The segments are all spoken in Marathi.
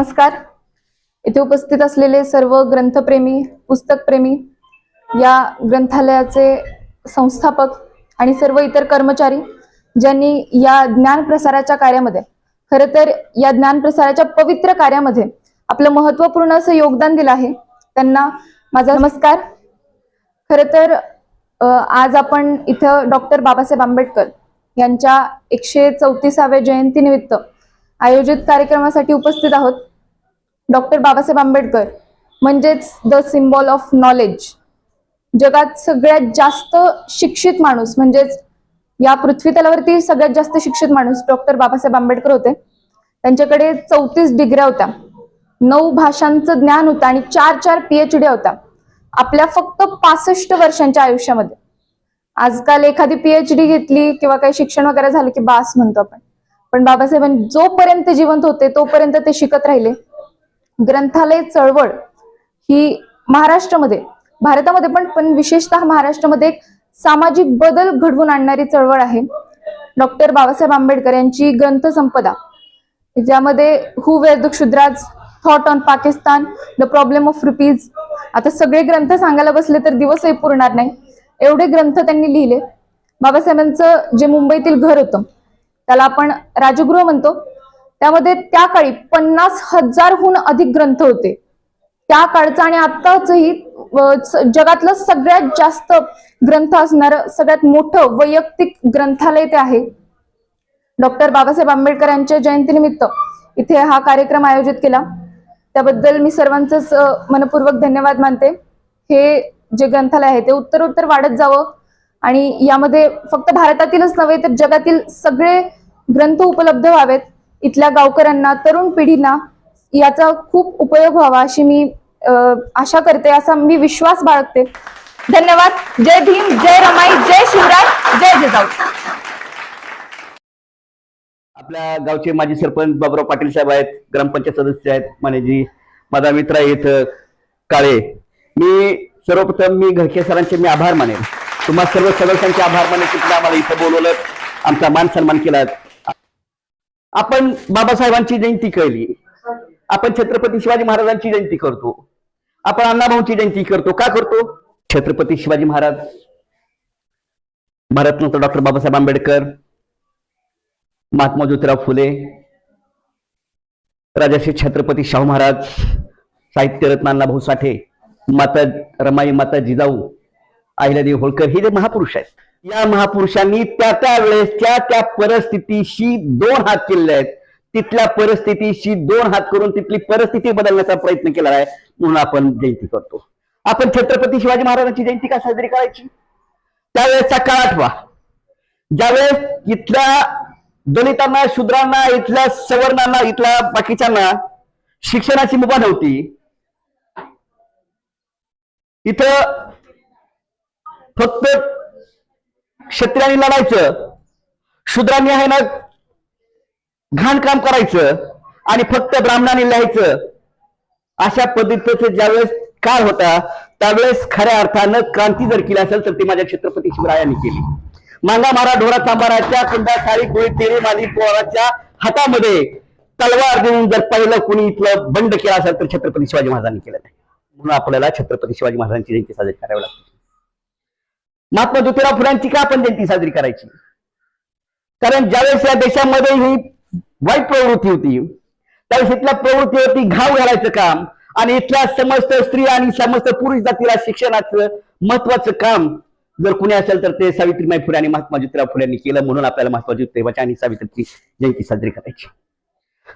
नमस्कार. इथे उपस्थित असलेले सर्व ग्रंथप्रेमी पुस्तकप्रेमी या ग्रंथालयाचे संस्थापक आणि सर्व इतर कर्मचारी ज्यांनी या ज्ञान प्रसाराच्या कार्यामध्ये खरं तर या ज्ञान प्रसाराच्या पवित्र कार्यामध्ये आपलं महत्त्वपूर्ण असं योगदान दिलं आहे त्यांना माझा नमस्कार. खरं तर आज आपण इथं डॉक्टर बाबासाहेब आंबेडकर यांच्या एकशे चौतीसाव्या जयंतीनिमित्त आयोजित कार्यक्रमासाठी उपस्थित आहोत. डॉक्टर बाबासाहेब आंबेडकर म्हणजेच द सिम्बॉल ऑफ नॉलेज जगात सगळ्यात जास्त शिक्षित माणूस म्हणजेच या पृथ्वी तलावरती सगळ्यात जास्त शिक्षित माणूस डॉक्टर बाबासाहेब आंबेडकर होते. त्यांच्याकडे चौतीस डिग्र्या होत्या. नऊ भाषांचं ज्ञान होतं आणि चार चार पीएच डी होत्या आपल्या फक्त पासष्ट वर्षांच्या आयुष्यामध्ये. आजकाल एखादी पीएचडी घेतली किंवा काही शिक्षण वगैरे झालं की बास म्हणतो आपण. पण बाबासाहेबांनी जोपर्यंत जिवंत होते तोपर्यंत ते शिकत राहिले. ग्रंथालय चळवळ ही महाराष्ट्रामध्ये भारतामध्ये पण पण विशेषतः महाराष्ट्रामध्ये एक सामाजिक बदल घडवून आणणारी चळवळ आहे. डॉक्टर बाबासाहेब आंबेडकर यांची ग्रंथसंपदा ज्यामध्ये who were the Shudras thought on Pakistan the problem of rupees आता सगळे ग्रंथ सांगायला बसले तर दिवसही पुरणार नाही. एवढे ग्रंथ त्यांनी लिहिले. बाबासाहेबांचं जे मुंबईतील घर होतं त्याला आपण राजगृह म्हणतो. त्यामध्ये त्या काळी पन्नास हजारहून अधिक ग्रंथ होते. त्या काळचा आणि आत्ताचही जगातलं सगळ्यात जास्त ग्रंथ असणारं सगळ्यात मोठं वैयक्तिक ग्रंथालय ते आहे. डॉक्टर बाबासाहेब आंबेडकर यांच्या जयंतीनिमित्त इथे हा कार्यक्रम आयोजित केला. त्याबद्दल मी सर्वांचंच मनपूर्वक धन्यवाद मानते. हे जे ग्रंथालय आहे ते उत्तरोत्तर वाढत जावं आणि यामध्ये फक्त भारतातीलच नव्हे तर जगातील सगळे ग्रंथ उपलब्ध व्हावेत. इथल्या गावकऱ्यांना तरुण पिढींना याचा खूप उपयोग व्हावा अशी मी आशा करते असा मी विश्वास बाळगते. धन्यवाद. जय भीम जय रमाई जय शिवराय जय जिजाऊ. आपल्या गावचे माजी सरपंच बाबुराव पाटील साहेब आहेत ग्रामपंचायत सदस्य आहेत मानेजी माझा मित्र आहेत काळे. मी सर्वप्रथम मी घरके सरांचे मी आभार मानेन. तुम्हाला सर्व सदस्यांचे आभार मानेन की तुम्ही आम्हाला इथं बोलवलं आमचा मान सन्मान केला आपण बाबासाहेबांची जयंती केली. आपण छत्रपती शिवाजी महाराजांची जयंती करतो. आपण अण्णाभाऊंची जयंती करतो. का करतो? छत्रपती शिवाजी महाराज. भारतरत्न डॉक्टर बाबासाहेब आंबेडकर महात्मा ज्योतिराव फुले राजाश्री छत्रपती शाहू महाराज साहित्यरत्न अण्णाभाऊ साठे माता रमाई माता जिजाऊ अहिल्यादेवी होळकर हे जे महापुरुष आहेत या महापुरुषांनी त्या त्या वेळेस त्या त्या परिस्थितीशी दोन हात केलेले आहेत. तिथल्या परिस्थितीशी दोन हात करून तिथली परिस्थिती बदलण्याचा प्रयत्न केला आहे म्हणून आपण जयंती करतो. आपण छत्रपती शिवाजी महाराजांची जयंती का साजरी करायची? त्यावेळेसचा काळ आठवा. ज्यावेळेस इथल्या दलितांना शूद्रांना इथल्या सवर्णांना इथल्या बाकीच्यांना शिक्षणाची मुभा नव्हती इथं फक्त क्षत्रियांनी लढायचं. शूद्रांनी आहे ना घाण काम करायचं आणि फक्त ब्राह्मणांनी लिहायचं. अशा पद्धतीचं ज्यावेळेस काळ होता त्यावेळेस खऱ्या अर्थानं क्रांती जर केली असेल तर ती माझ्या छत्रपती शिवरायांनी केली. मांगा मारा ढोरा चांबाराच्या कुंडा सारी गोळी तेरे माली पोराच्या हातामध्ये तलवार देऊन जर पहिलं कुणी इथलं बंड केलं असेल तर छत्रपती शिवाजी महाराजांनी केलं नाही. म्हणून आपल्याला छत्रपती शिवाजी महाराजांची जयंती साजरी करावी लागते. महात्मा ज्योतिराव फुलांची का आपण जयंती साजरी करायची? कारण ज्यावेळेस या देशामध्ये ही वाईट प्रवृत्ती होती त्यावेळेस इथल्या प्रवृत्तीवरती घाव घालायचं काम आणि इथल्या समस्त स्त्री आणि समस्त पुरुष जातीला शिक्षणाचं महत्वाचं काम जर कुणी असेल तर ते सावित्रीबाई फुले आणि महात्मा ज्योतिराव फुल्यांनी केलं. म्हणून आपल्याला महात्मा ज्योतिबाच्या आणि सावित्रीची जयंती साजरी करायची.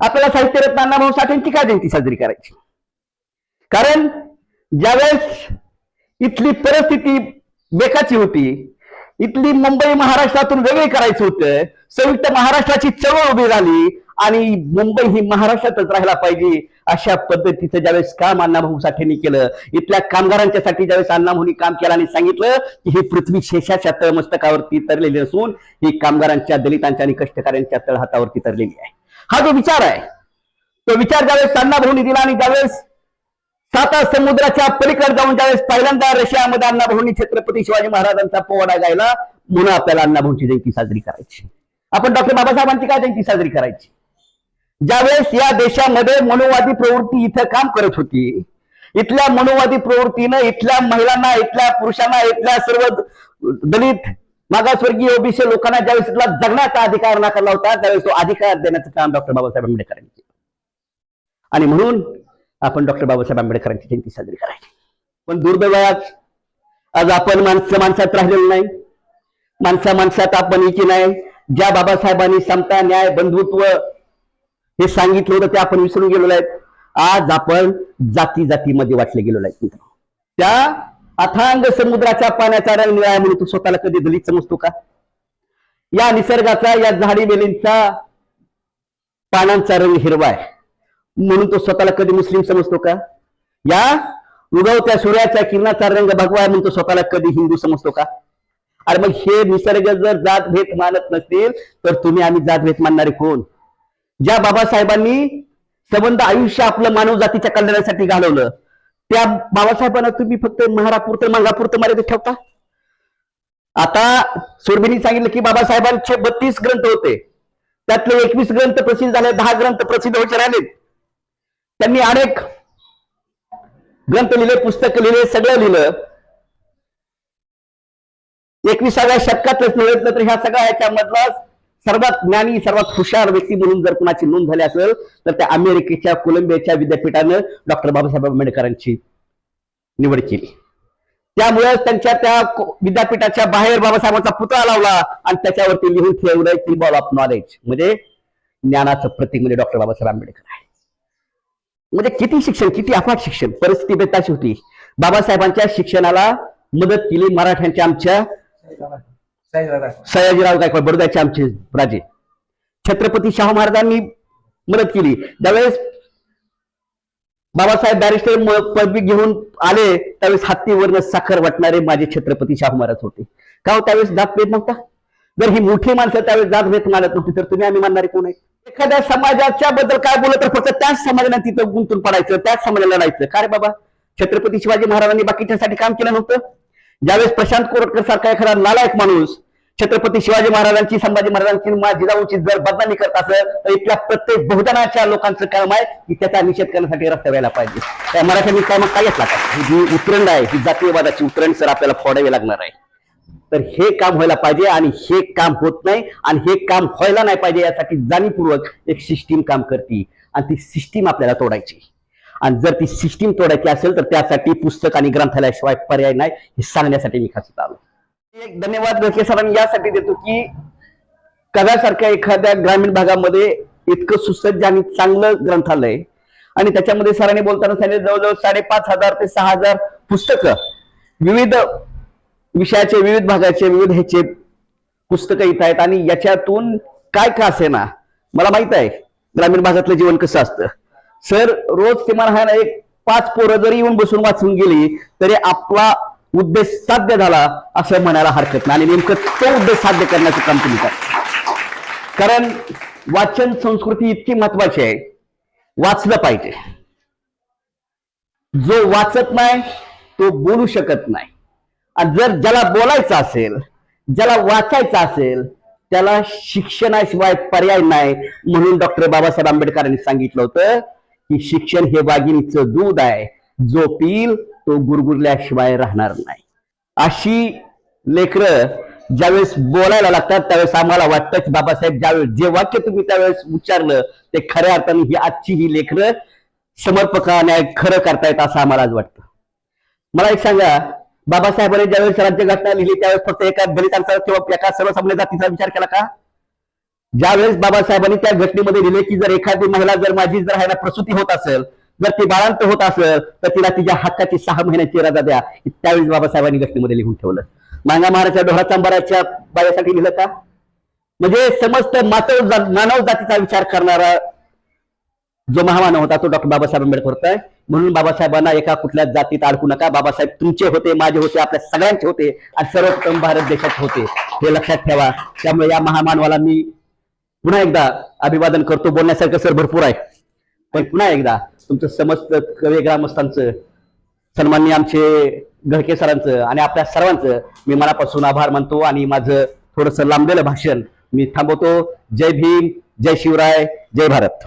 आपल्याला साहित्यरत्न अण्णाभाऊ साठेंची का जयंती साजरी करायची? कारण ज्यावेळेस इथली परिस्थिती बेकाची होती. इथली मुंबई महाराष्ट्रातून वेगळी करायचं होतं. संयुक्त महाराष्ट्राची चळवळ उभी झाली आणि मुंबई ही महाराष्ट्रातच राहायला पाहिजे अशा पद्धतीचं ज्यावेळेस काम अण्णाभाऊ साठेंनी केलं इथल्या कामगारांच्यासाठी ज्यावेळेस अण्णाभाऊनी काम केलं आणि सांगितलं की ही पृथ्वी शेषाच्या तळमस्तकावरती तरलेली असून ही कामगारांच्या दलितांच्या आणि कष्टकऱ्यांच्या तळहातावरती तरलेली आहे. हा जो विचार आहे तो विचार ज्यावेळेस अण्णाभाऊनी दिला आणि ज्यावेळेस साता समुद्राच्या पलीकडे जाऊन ज्यावेळेस पहिल्यांदा रशियामध्ये अण्णाभाऊंनी छत्रपती शिवाजी महाराजांचा पोवाडा गायला म्हणून आपल्याला अण्णाभाऊंची जयंती साजरी करायची. आपण डॉक्टर बाबासाहेबांची काय जयंती साजरी करायची? ज्यावेळेस या देशामध्ये मनोवादी प्रवृत्ती इथं काम करत होती इथल्या मनोवादी प्रवृत्तीनं इथल्या महिलांना इथल्या पुरुषांना इथल्या सर्व दलित मागासवर्गीय ओबीसी लोकांना ज्यावेळेस इथला जगण्याचा अधिकार नाकारला होता त्यावेळेस तो अधिकार देण्याचं काम डॉक्टर बाबासाहेब आंबेडकरांनी केलं. आणि म्हणून आपण डॉक्टर बाबासाहेब आंबेडकरांची जयंती साजरी करायची. पण दुर्दैव आज आपण माणसं माणसात राहिलेलो नाही. माणसा माणसात आपण एकी नाही. ज्या बाबासाहेबांनी समता न्याय बंधुत्व हे सांगितलं होतं ते आपण विसरून गेलेलो आहेत. आज आपण जाती जातीमध्ये वाटले गेलेलो आहेत मित्रांनो. त्या अथांग समुद्राच्या पाण्याचा रंग निळा म्हणून तू स्वतःला कधी दलित समजतो का? या निसर्गाचा या झाडी वेलींचा पानांचा रंग हिरवा आहे. म्हणून तो स्वतःला कधी मुस्लिम समजतो का? या उगवत्या सूर्याच्या किरणाचा रंग भगवा म्हणून तो स्वतःला कधी हिंदू समजतो का? अरे मग हे निसर्ग जर जातभेद मानत नसतील तर तुम्ही आम्ही जातभेद मानणारे कोण? ज्या बाबासाहेबांनी संबंध आयुष्य आपलं मानव जातीच्या कल्याणासाठी घालवलं त्या बाबासाहेबांना तुम्ही फक्त महारापुरतं मंगापुरतं मर्यादित ठेवता? आता सुरभिनी सांगितलं की बाबासाहेबांचे बत्तीस ग्रंथ होते. त्यातले एकवीस ग्रंथ प्रसिद्ध झाले दहा ग्रंथ प्रसिद्ध होते राहिलेत त्यांनी अनेक ग्रंथ लिहिले पुस्तक लिहिले सगळं लिहिलं. एकविसाव्या शतकातच नव्हे तर ह्या सगळ्या ह्याच्यामधला सर्वात ज्ञानी सर्वात हुशार व्यक्ती म्हणून जर कुणाची नोंद झाली असेल तर त्या अमेरिकेच्या कोलंबियाच्या विद्यापीठानं डॉक्टर बाबासाहेब आंबेडकरांची निवड केली. त्यामुळे त्यांच्या त्या विद्यापीठाच्या बाहेर बाबासाहेबांचा पुतळा लावला आणि त्याच्यावरती लिहून ठेवलंय सिम्बॉल ऑफ नॉलेज म्हणजे ज्ञानाचं प्रतीक म्हणजे डॉक्टर बाबासाहेब आंबेडकर आहे म्हणजे किती शिक्षण किती अफाट शिक्षण परिस्थिती बेताची होती. बाबासाहेबांच्या शिक्षणाला मदत केली मराठ्यांच्या आमच्या सयाजीराव गायकवाड बडोद्याचे आमचे राजे. छत्रपती शाहू महाराजांनी मदत केली. ज्यावेळेस बाबासाहेब बॅरिस्टर पदवी घेऊन आले त्यावेळेस हत्तीवरनं साखर वाटणारे माझे छत्रपती शाहू महाराज होते. का हो त्यावेळेस जातभेद नव्हता जर ही मोठी माणसं त्यावेळेस जातभेद मानत नव्हती तर तुम्ही आम्ही मानणारे कोण आहे एखाद्या समाजाच्या बद्दल काय बोलत तर फक्त त्याच समाजाला तिथं गुंतून पडायचं त्याच समाजाला लढायचं काय बाबा? छत्रपती शिवाजी महाराजांनी बाकीच्यासाठी काम केलं नव्हतं? ज्यावेळेस प्रशांत कोरटकर सारखा एखादा नालायक माणूस छत्रपती शिवाजी महाराजांची संभाजी महाराजांची मा जिजाऊची जर बदनामी करत असेल तर इथल्या प्रत्येक बहुजनाच्या लोकांचं काम आहे की त्याचा निषेध करण्यासाठी रस्ता व्हायला पाहिजे. त्या मराठ्यांनी काय मग कायच लागतात ही जी उतरंड आहे ही जातीयवादाची उतरंड सर आपल्याला फोडावी लागणार आहे. तर हे काम व्हायला पाहिजे आणि हे काम होत नाही आणि हे काम व्हायला नाही पाहिजे यासाठी जाणीवपूर्वक एक सिस्टीम काम करते. आणि ती सिस्टीम आपल्याला तोडायची. आणि जर ती सिस्टीम तोडायची असेल तर त्यासाठी पुस्तक आणि ग्रंथालयाशिवाय पर्याय नाही हे सांगण्यासाठी मी खासत आलो. एक धन्यवाद धोके सरांनी यासाठी देतो की कदासारख्या एखाद्या ग्रामीण भागामध्ये इतकं सुसज्ज आणि चांगलं ग्रंथालय आणि त्याच्यामध्ये सरांनी बोलताना सांगितलं जवळजवळ साडेपाच हजार ते सहा हजार पुस्तकं विविध विषयाचे विविध भागाचे विविध ह्याचे पुस्तकं इथं आहेत आणि याच्यातून काय का असे ना? मला माहीत आहे ग्रामीण भागातलं जीवन कसं असतं. सर रोज किमान हा ना एक पाच पोरं जरी येऊन बसून वाचून गेली तरी आपला उद्देश साध्य झाला असं म्हणायला हरकत नाही. आणि नेमकं तो उद्देश साध्य करण्याचं काम तुम्ही करा. कारण वाचन संस्कृती इतकी महत्वाची आहे. वाचलं पाहिजे. जो वाचत नाही तो बोलू शकत नाही. जर ज्याला बोलायचं असेल ज्याला वाचायचं असेल त्याला शिक्षणाशिवाय पर्याय नाही. म्हणून डॉक्टर बाबासाहेब आंबेडकरांनी सांगितलं होतं की शिक्षण हे वाघिणीचं दूध आहे. जो पिल तो गुरगुरल्याशिवाय राहणार नाही. अशी लेकरं ज्यावेळेस बोलायला लागतात त्यावेळेस आम्हाला वाटतं की बाबासाहेब ज्यावेळेस जे वाक्य तुम्ही त्यावेळेस उच्चारलं ते खऱ्या अर्थाने ही आजची ही लेकरं समर्पकाने खरं करतायत असं आम्हाला वाटतं. मला एक सांगा बाबासाहेबांनी ज्यावेळेस राज्यघटना लिहिली त्यावेळेस फक्त एका दलितांचा किंवा एका सर्वसामान्य जातीचा विचार केला का? ज्यावेळेस बाबासाहेबांनी त्या घटनेमध्ये लिहिले की जर एखादी महिला जर माझी जर ह्याला प्रसूती होत असेल जर ती बाळांत होत असेल तर तिला तिच्या हक्काची सहा महिन्याची रजा द्या. त्यावेळेस बाबासाहेबांनी घटनेमध्ये लिहून ठेवलं. मांगा महाराजच्या डोहरा चांबाराच्या बायासाठी लिहिलं का? म्हणजे समस्त मातव मानव जातीचा विचार करणारा जो महामानव होता तो डॉक्टर बाबासाहेब आंबेडकर होता. म्हणून बाबासाहेबांना एका कुठल्या जातीत अडकू नका. बाबासाहेब तुमचे होते माझे होते आपल्या सगळ्यांचे होते आणि सर्वोत्तम भारत देशात होते. हे लक्षात ठेवा. त्यामुळे या महामानवाला मी पुन्हा एकदा अभिवादन करतो. बोलण्यासारखं सर भरपूर आहे. पण पुन्हा एकदा तुमचं समस्त कवी ग्रामस्थांचं सन्मान्य आमचे घडके सरांचं आणि आपल्या सर्वांचं मी मनापासून आभार मानतो आणि माझं थोडंसं लांबलेलं भाषण मी थांबवतो. जय भीम जय शिवराय जय भारत.